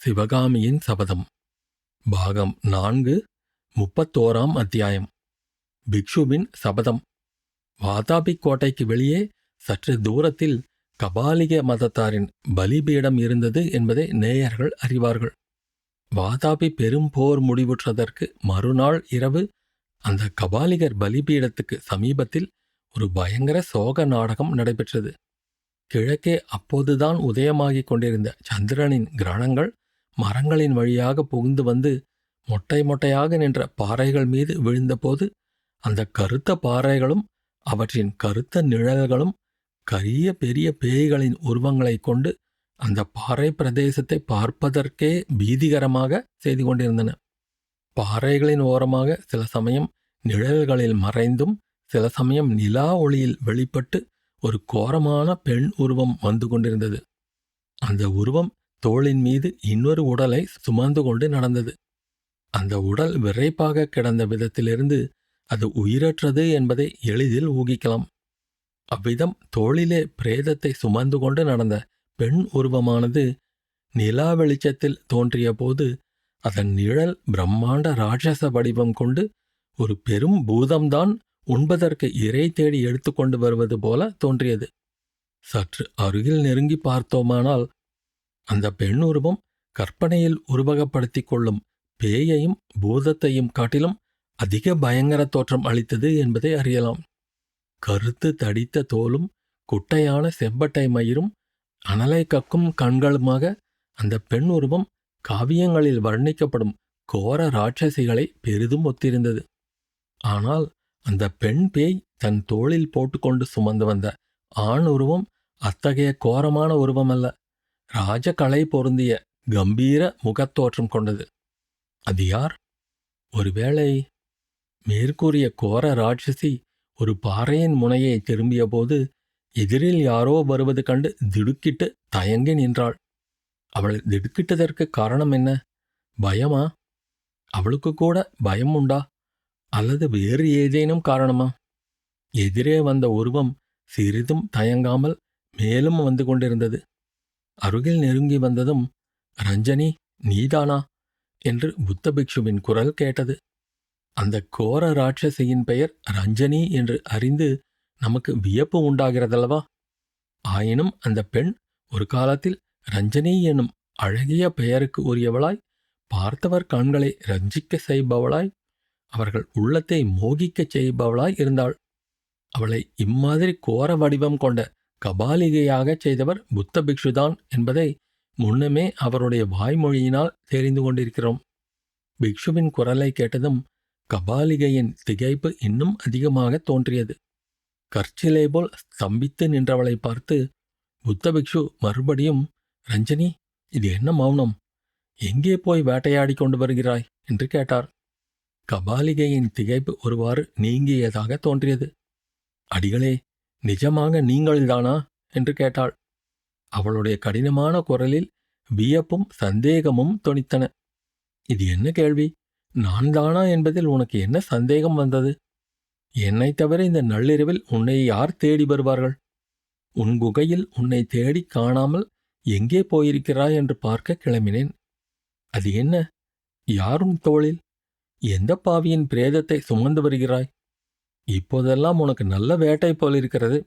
சிவகாமியின் சபதம். பாகம் நான்கு முப்பத்தோராம் அத்தியாயம். பிக்ஷுவின் சபதம். வாதாபி கோட்டைக்கு வெளியே சற்று தூரத்தில் கபாலிக மதத்தாரின் பலிபீடம் இருந்தது என்பதை நேயர்கள் அறிவார்கள். வாதாபி பெரும் போர் முடிவுற்றதற்கு மறுநாள் இரவு அந்த கபாலிகர் பலிபீடத்துக்கு சமீபத்தில் ஒரு பயங்கர சோக நாடகம் நடைபெற்றது. கிழக்கே அப்போதுதான் உதயமாகிக் கொண்டிருந்த சந்திரனின் கிரணங்கள் மரங்களின் வழியாக புகுந்து வந்து மொட்டை மொட்டையாக நின்ற பாறைகள் மீது விழுந்தபோது அந்த கருத்த பாறைகளும் அவற்றின் கருத்த நிழல்களும் கரிய பெரிய பேய்களின் உருவங்களைக் கொண்டு அந்த பாறை பிரதேசத்தை பார்ப்பதற்கே பீதிகரமாக செய்து கொண்டிருந்தன. பாறைகளின் ஓரமாக சில சமயம் நிழல்களில் மறைந்தும் சில சமயம் நிலா ஒளியில் வெளிப்பட்டு ஒரு கோரமான பெண் உருவம் வந்து கொண்டிருந்தது. அந்த உருவம் தோளின் மீது இன்னொரு உடலை சுமந்து கொண்டு நடந்தது. அந்த உடல் விரைப்பாக கிடந்த விதத்திலிருந்து அது உயிரற்றது என்பதை எளிதில் ஊகிக்கலாம். அவ்விதம் தோளிலே பிரேதத்தை சுமந்து கொண்டு நடந்த பெண் உருவமானது நிலா வெளிச்சத்தில் தோன்றிய போது அதன் நிழல் பிரம்மாண்ட ராட்சச வடிவம் கொண்டு ஒரு பெரும் பூதம்தான் உண்பதற்கு இறை தேடி எடுத்துக்கொண்டு வருவது போல தோன்றியது. சற்று அருகில் நெருங்கி பார்த்தோமானால் அந்த பெண் உருவம் கற்பனையில் உருவகப்படுத்திக் கொள்ளும் பேயையும் பூதத்தையும் காட்டிலும் அதிக பயங்கர தோற்றம் அளித்தது என்பதை அறியலாம். கருத்து தடித்த தோலும் குட்டையான செம்பட்டை மயிரும் அனலை கக்கும் கண்களுமாக அந்த பெண் உருவம் காவியங்களில் வர்ணிக்கப்படும் கோர ராட்சசிகளை பெரிதும் ஒத்திருந்தது. ஆனால் அந்த பெண் பேய் தன் தோளில் போட்டுக்கொண்டு சுமந்து வந்த ஆண் உருவம் அத்தகைய கோரமான உருவமல்ல. ராஜகலை பொருந்திய கம்பீர முகத்தோற்றம் கொண்டது. அது யார்? ஒருவேளை மேற்கூறிய கோர ராட்சசி ஒரு பாறையின் முனையை திரும்பியபோது எதிரில் யாரோ வருவது கண்டு திடுக்கிட்டு தயங்கி நின்றாள். அவள் திடுக்கிட்டதற்கு காரணம் என்ன? பயமா? அவளுக்கு கூட பயம் உண்டா? அல்லது வேறு ஏதேனும் காரணமா? எதிரே வந்த உருவம் சிறிதும் தயங்காமல் மேலும் வந்து கொண்டிருந்தது. அருகில் நெருங்கி வந்ததும் ரஞ்சனி நீதானா? என்று புத்த பிக்ஷுவின் குரல் கேட்டது. அந்த கோர ராட்சசியின் பெயர் ரஞ்சனி என்று அறிந்து நமக்கு வியப்பு உண்டாகிறதல்லவா? ஆயினும் அந்த பெண் ஒரு காலத்தில் ரஞ்சனி என்னும் அழகிய பெயருக்கு உரியவளாய் பார்த்தவர் கண்களை ரஞ்சிக்க செய்பவளாய் அவர்கள் உள்ளத்தை மோகிக்கச் செய்பவளாய் இருந்தாள். அவளை இம்மாதிரி கோர வடிவம் கொண்ட கபாலிகையாகச் செய்தவர் புத்த பிக்ஷுதான் என்பதை முன்னமே அவருடைய வாய்மொழியினால் தெரிந்து கொண்டிருக்கிறோம். பிக்ஷுவின் குரலை கேட்டதும் கபாலிகையின் திகைப்பு இன்னும் அதிகமாக தோன்றியது. கற்சிலை போல் ஸ்தம்பித்து நின்றவளை பார்த்து புத்த பிக்ஷு மறுபடியும் ரஞ்சனி இது என்ன மௌனம்? எங்கே போய் வேட்டையாடி கொண்டு வருகிறாய்? என்று கேட்டார். கபாலிகையின் திகைப்பு ஒருவாறு நீங்கியதாக தோன்றியது. அடிகளே நிஜமாக நீங்கள்தானா? என்று கேட்டாள். அவளுடைய கடினமான குரலில் வியப்பும் சந்தேகமும் தொனித்தன. இது என்ன கேள்வி? நான் தானா என்பதில் உனக்கு என்ன சந்தேகம் வந்தது? என்னைத் தவிர இந்த நள்ளிரவில் உன்னை யார் தேடி வருவார்கள்? உன் குகையில் உன்னை தேடி காணாமல் எங்கே போயிருக்கிறாய் என்று பார்க்க கிளம்பினேன். அது என்ன? யாரும் தோளில்? எந்த பாவியின் பிரேதத்தை சுமந்து வருகிறாய்? இப்போதெல்லாம் உனக்கு நல்ல வேட்டை போலிருக்கிறது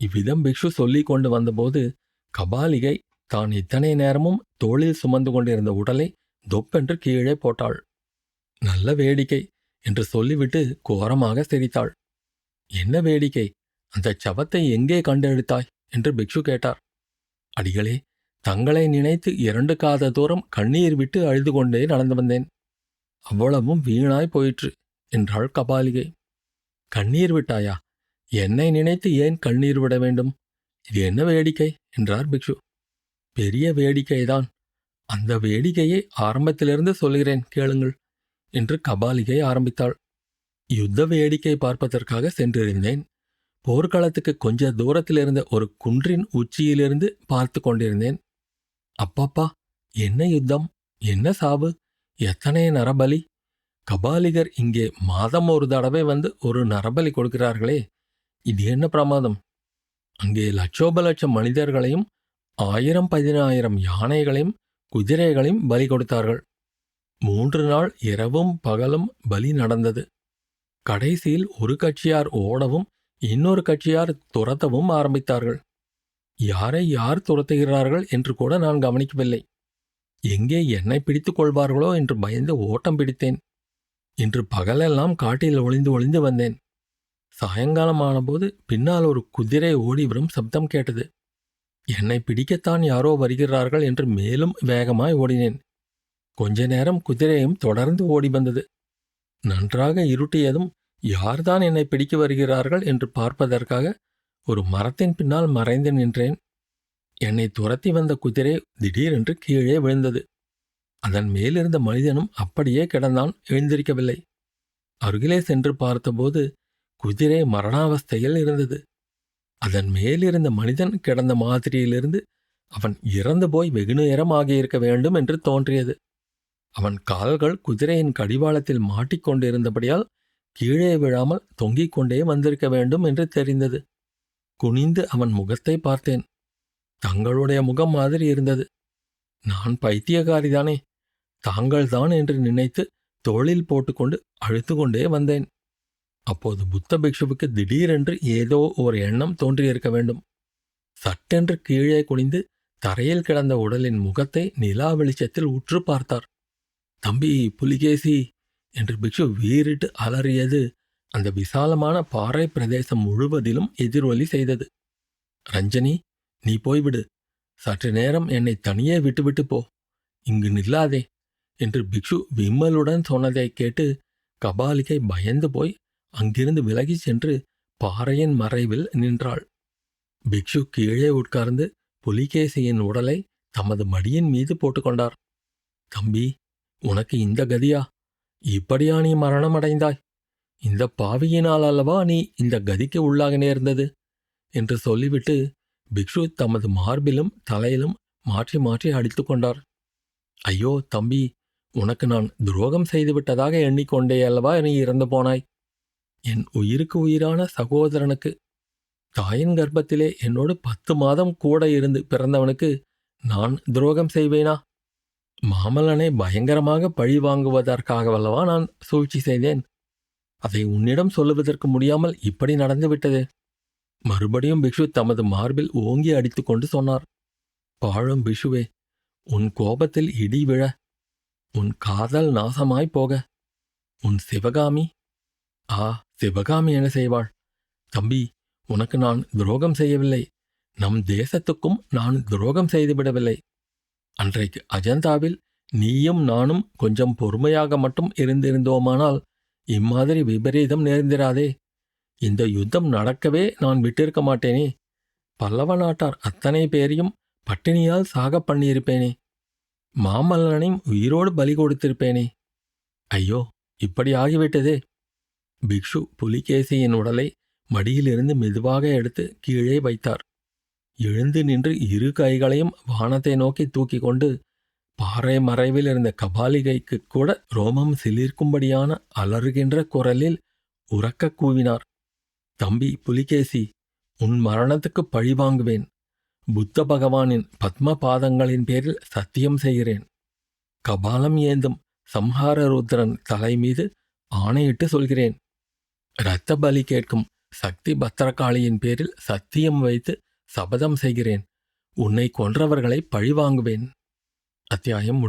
இவ்விதம் பிக்ஷு சொல்லிக் கொண்டு வந்தபோது கபாலிகை தான் இத்தனை நேரமும் தோளில் சுமந்து கொண்டிருந்த உடலை தொப்பென்று கீழே போட்டாள். நல்ல வேடிக்கை என்று சொல்லிவிட்டு கோரமாக சிரித்தாள். என்ன வேடிக்கை? அந்த சவத்தை எங்கே கண்டெடுத்தாய்? என்று பிக்ஷு கேட்டார். அடிகளே தங்களை நினைத்து இரண்டு காத தூரம் கண்ணீர் விட்டு அழுது கொண்டே நடந்து வந்தேன். அவ்வளவும் வீணாய் போயிற்று என்றாள் கபாலிகை. கண்ணீர் விட்டாயா? என்னை நினைத்து ஏன் கண்ணீர் விட வேண்டும்? இது என்ன வேடிக்கை? என்றார் பிக்ஷு. பெரிய வேடிக்கைதான். அந்த வேடிக்கையை ஆரம்பத்திலிருந்து சொல்கிறேன் கேளுங்கள் என்று கபாலிகை ஆரம்பித்தாள். யுத்த வேடிக்கை பார்ப்பதற்காக சென்றிருந்தேன். போர்க்களத்துக்கு கொஞ்ச தூரத்தில் இருந்த ஒரு குன்றின் உச்சியிலிருந்து பார்த்து கொண்டிருந்தேன். அப்பப்பா என்ன யுத்தம்? என்ன சாவு? எத்தனை நரபலி? கபாலிகர் இங்கே மாதம் ஒரு தடவை வந்து ஒரு நரபலி கொடுக்கிறார்களே. இது என்ன பிரமாதம்? அங்கே லட்சோப லட்சம் மனிதர்களையும் ஆயிரம் பதினாயிரம் யானைகளையும் குதிரைகளையும் பலி கொடுத்தார்கள். மூன்று நாள் இரவும் பகலும் பலி நடந்தது. கடைசியில் ஒரு கட்சியார் ஓடவும் இன்னொரு கட்சியார் துரத்தவும் ஆரம்பித்தார்கள். யாரை யார் துரத்துகிறார்கள் என்று கூட நான் கவனிக்கவில்லை. எங்கே என்னை பிடித்துக் கொள்வார்களோ என்று பயந்து ஓட்டம் பிடித்தேன். இன்று பகலெல்லாம் காட்டில் ஒளிந்து ஒளிந்து வந்தேன். சாயங்காலம் ஆனபோது பின்னால் ஒரு குதிரை ஓடி வரும் சப்தம் கேட்டது. என்னை பிடிக்கத்தான் யாரோ வருகிறார்கள் என்று மேலும் வேகமாய் ஓடினேன். கொஞ்ச நேரம் குதிரையும் தொடர்ந்து ஓடி வந்தது. நன்றாக இருட்டியதும் யார்தான் என்னை பிடிக்க வருகிறார்கள் என்று பார்ப்பதற்காக ஒரு மரத்தின் பின்னால் மறைந்து நின்றேன். என்னை துரத்தி வந்த குதிரை திடீரென்று கீழே விழுந்தது. அதன் மேலிருந்த மனிதனும் அப்படியே கிடந்தான் எழுந்திருக்கவில்லை. அருகிலே சென்று பார்த்தபோது குதிரை மரணாவஸ்தையில் இருந்தது. அதன் மேலிருந்த மனிதன் கிடந்த மாதிரியிலிருந்து அவன் இறந்து போய் வெகுநேரம் ஆகியிருக்க வேண்டும் என்று தோன்றியது. அவன் கால்கள் குதிரையின் கடிவாளத்தில் மாட்டிக்கொண்டிருந்தபடியால் கீழே விழாமல் தொங்கிக் கொண்டே வந்திருக்க வேண்டும் என்று தெரிந்தது. குனிந்து அவன் முகத்தை பார்த்தேன். தங்களுடைய முகம் மாதிரி இருந்தது. நான் பைத்தியகாரிதானே தாங்கள்தான் என்று நினைத்து தோளில் போட்டுக்கொண்டு அழுத்து கொண்டே வந்தேன். அப்போது புத்த பிக்ஷுவுக்கு திடீரென்று ஏதோ ஒரு எண்ணம் தோன்றியிருக்க வேண்டும். சட்டென்று கீழே குனிந்து தரையில் கிடந்த உடலின் முகத்தை நிலா வெளிச்சத்தில் உற்று பார்த்தார். தம்பி புலிகேசி என்று பிக்ஷு வீறிட்டு அலறியது. அந்த விசாலமான பாறை பிரதேசம் முழுவதிலும் எதிரொலி செய்தது. ரஞ்சனி நீ போய்விடு. சற்று நேரம் என்னை தனியே விட்டுவிட்டு போ. இங்கு நில்லாதே. என்று பிக்ஷு விம்மலுடன் சொன்னதைக் கேட்டு கபாலிகை பயந்து போய் அங்கிருந்து விலகிச் சென்று பாறையின் மறைவில் நின்றாள். பிக்ஷு கீழே உட்கார்ந்து புலிகேசியின் உடலை தமது மடியின் மீது போட்டுக்கொண்டார். தம்பி உனக்கு இந்த கதியா? இப்படியா நீ மரணம் அடைந்தாய் இந்த பாவியினால் அல்லவா நீ இந்த கதிக்கு உள்ளாக நேர்ந்தது? என்று சொல்லிவிட்டு பிக்ஷு தமது மார்பிலும் தலையிலும் மாற்றி மாற்றி அடித்து கொண்டார். ஐயோ தம்பி உனக்கு நான் துரோகம் செய்துவிட்டதாக எண்ணிக்கொண்டே அல்லவா நீ இறந்து போனாய்? என் உயிருக்கு உயிரான சகோதரனுக்கு தாயின் கர்ப்பத்திலே என்னோடு பத்து மாதம் கூட இருந்து பிறந்தவனுக்கு நான் துரோகம் செய்வேனா? மாமல்லனை பயங்கரமாக பழி வாங்குவதற்காகவல்லவா நான் சூழ்ச்சி செய்தேன். அதை உன்னிடம் சொல்லுவதற்கு முடியாமல் இப்படி நடந்துவிட்டது மறுபடியும் பிக்ஷு தமது மார்பில் ஓங்கி அடித்துக்கொண்டு சொன்னார். பாழும் பிஷுவே உன் கோபத்தில் இடி விழ. உன் காதல் நாசமாய் போக உன் சிவகாமி ஆ சிவகாமி என்ன செய்வாள்? தம்பி உனக்கு நான் துரோகம் செய்யவில்லை. நம் தேசத்துக்கும் நான் துரோகம் செய்துவிடவில்லை. அன்றைக்கு அஜந்தாவில் நீயும் நானும் கொஞ்சம் பொறுமையாக மட்டும் இருந்திருந்தோமானால் இம்மாதிரி விபரீதம் நேர்ந்திராதே. இந்த யுத்தம் நடக்கவே நான் விட்டிருக்க மாட்டேனே. பல்லவ நாட்டார் அத்தனை பேரையும் பட்டினியால் சாக பண்ணியிருப்பேனே. மாமல்லனையும் உயிரோடு பலி கொடுத்திருப்பேனே. ஐயோ இப்படி ஆகிவிட்டதே. பிக்ஷு புலிகேசியின் உடலை மடியிலிருந்து மெதுவாக எடுத்து கீழே வைத்தார். எழுந்து நின்று இரு கைகளையும் வானத்தை நோக்கி தூக்கி கொண்டு பாறை மறைவில் இருந்த கபாலிகைக்கு கூட ரோமம் சிலிர்க்கும்படியான அலறுகின்ற குரலில் உறக்க கூவினார். தம்பி புலிகேசி உன் மரணத்துக்கு பழி வாங்குவேன். புத்த பகவானின் பத்ம பாதங்களின் பேரில் சத்தியம் செய்கிறேன். கபாலம் ஏந்தும் சம்ஹார ருத்ரன் தலை மீது ஆணையிட்டு சொல்கிறேன். இரத்த பலி கேட்கும் சக்தி பத்திரகாளியின் பேரில் சத்தியம் வைத்து சபதம் செய்கிறேன். உன்னை கொன்றவர்களை பழிவாங்குவேன். அத்தியாயம்